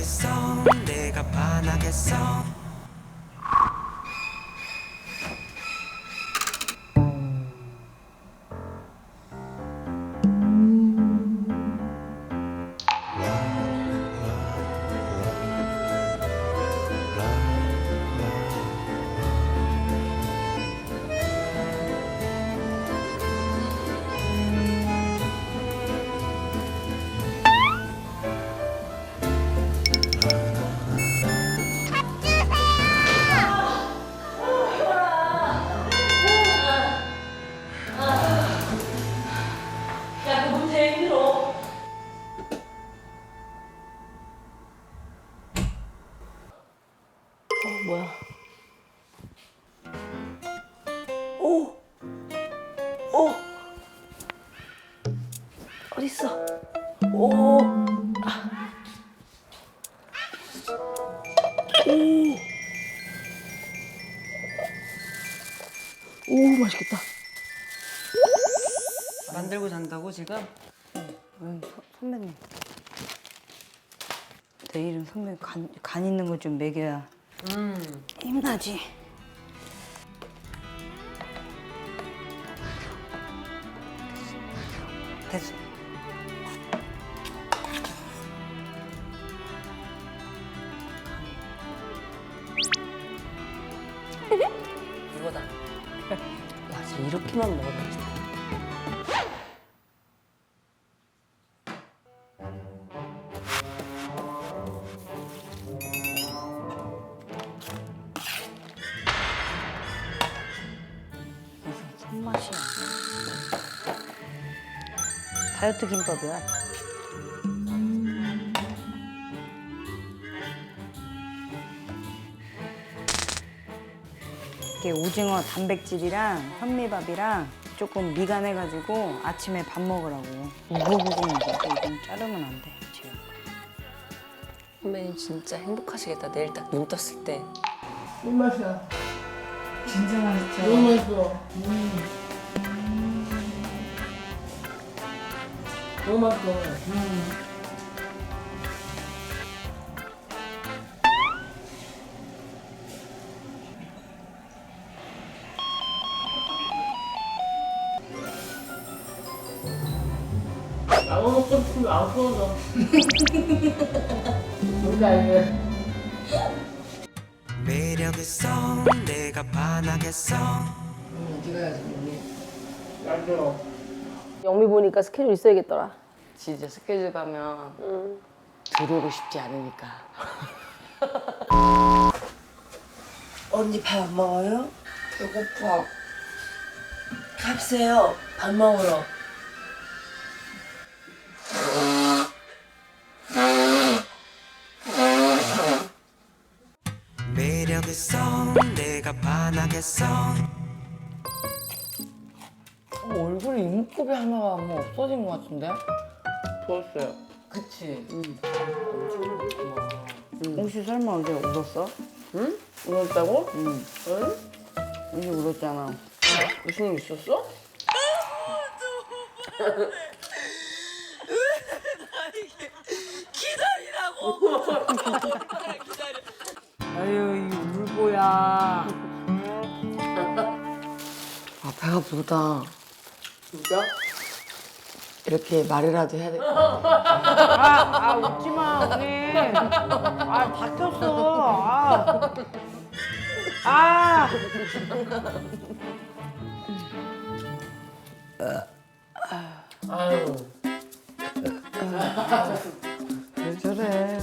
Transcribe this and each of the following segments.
매력있어? 내가 반하겠어 뭐야? 오! 오! 어딨어? 오! 아. 오! 오, 맛있겠다. 만들고 잔다고 지금? 응, 서- 선배님. 내일은 선배님 간, 간 있는 거 좀 먹여야 음. 힘나지. 됐어. 이거다. 야, 진짜 이렇게만 먹어도 맛있다. 다이어트 김밥이야. 이게 오징어 단백질이랑 현미밥이랑 조금 미간해가지고 아침에 밥 먹으라고 우거우거 먹어. 이건 자르면 안 돼, 지금. 선배님 진짜 행복하시겠다. 내일 딱 눈 떴을 때. 진짜 맛있죠? 너무 맛있어. 너무 맛있어. 나무 먹고 싶으면 안 꺼져. 뭔지 알지? 매력 있어 내가 반하겠어 네가 해야지, 언니. 알죠. 영미 보니까 스케줄 있어야겠더라. 진짜 스케줄 가면 들어오고 싶지 않으니까. 언니 밥안 먹어요? 배고파. 갑세요. 밥 먹으러. 매력 있어 내가 반하겠어 얼굴에 이목구비 하나가 뭐 없어진 것 같은데? 좋았어요. 그치? 혹시 설마 어제 울었어? 응? 울었다고? 응. 응? 어제 울었잖아. 무슨 일 있었어? 아유, 이 울보야. 아, 배가 부르다. 진짜? 이렇게 말이라도 해야 될 것 같아. 아, 아, 웃지 마, 언니. 아, 다쳤어. 아. 아. 아유. 왜 저래.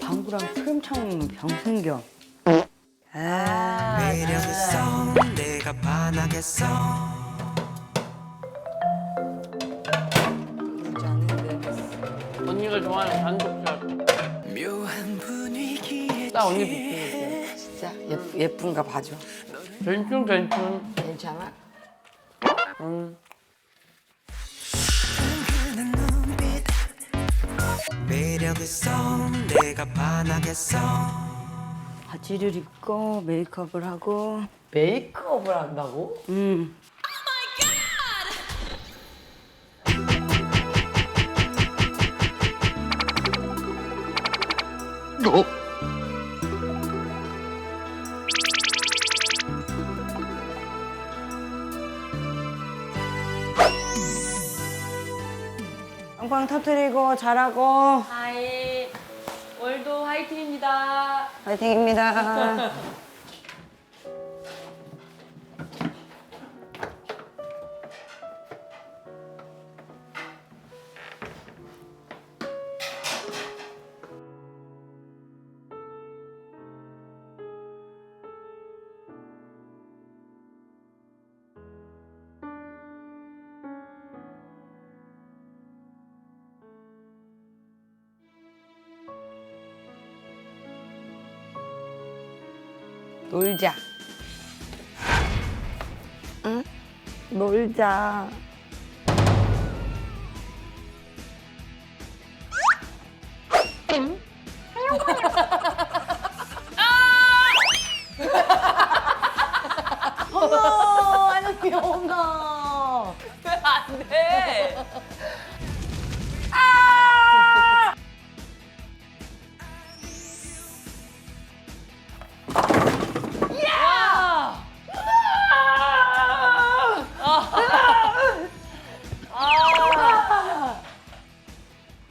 방구랑 크림 참으면 병 생겨. 아, 매력있어 내가 반하겠어 언니가 좋아하는 분위기에 나 언니 비키니 진짜 예, 예쁜가 봐줘. 괜춘 괜춘. 괜찮아? 매력 있어 내가 반하겠어 바지를 입고 메이크업을 하고. 메이크업을 한다고? 음. 빵빵 터트리고 잘하고 하이 월도 화이팅입니다. 화이팅입니다. 놀자. 응? 놀자. 어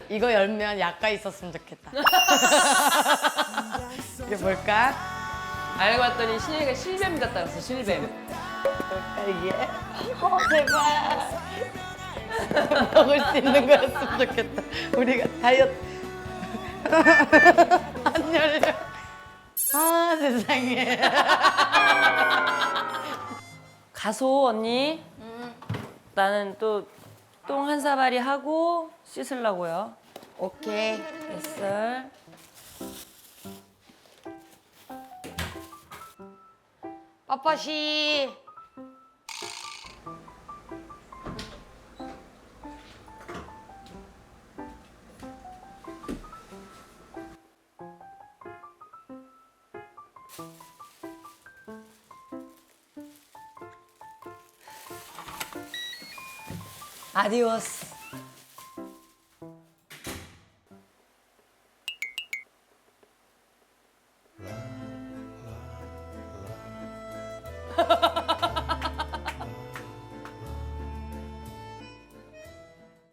이거 열면 약가 있었으면 좋겠다. 이게 뭘까? 알고 봤더니 신혜가 실뱀 같다 그랬어 실뱀. 이게? 어, 제발. 먹을 수 있는 거였으면 좋겠다. 우리가 다이어트. 안 열려. 아, 세상에. 가소 언니. 나는 또 똥 한 사발이 하고 씻으려고요. 오케이. 뱃살. 빠빠시. 아디오스.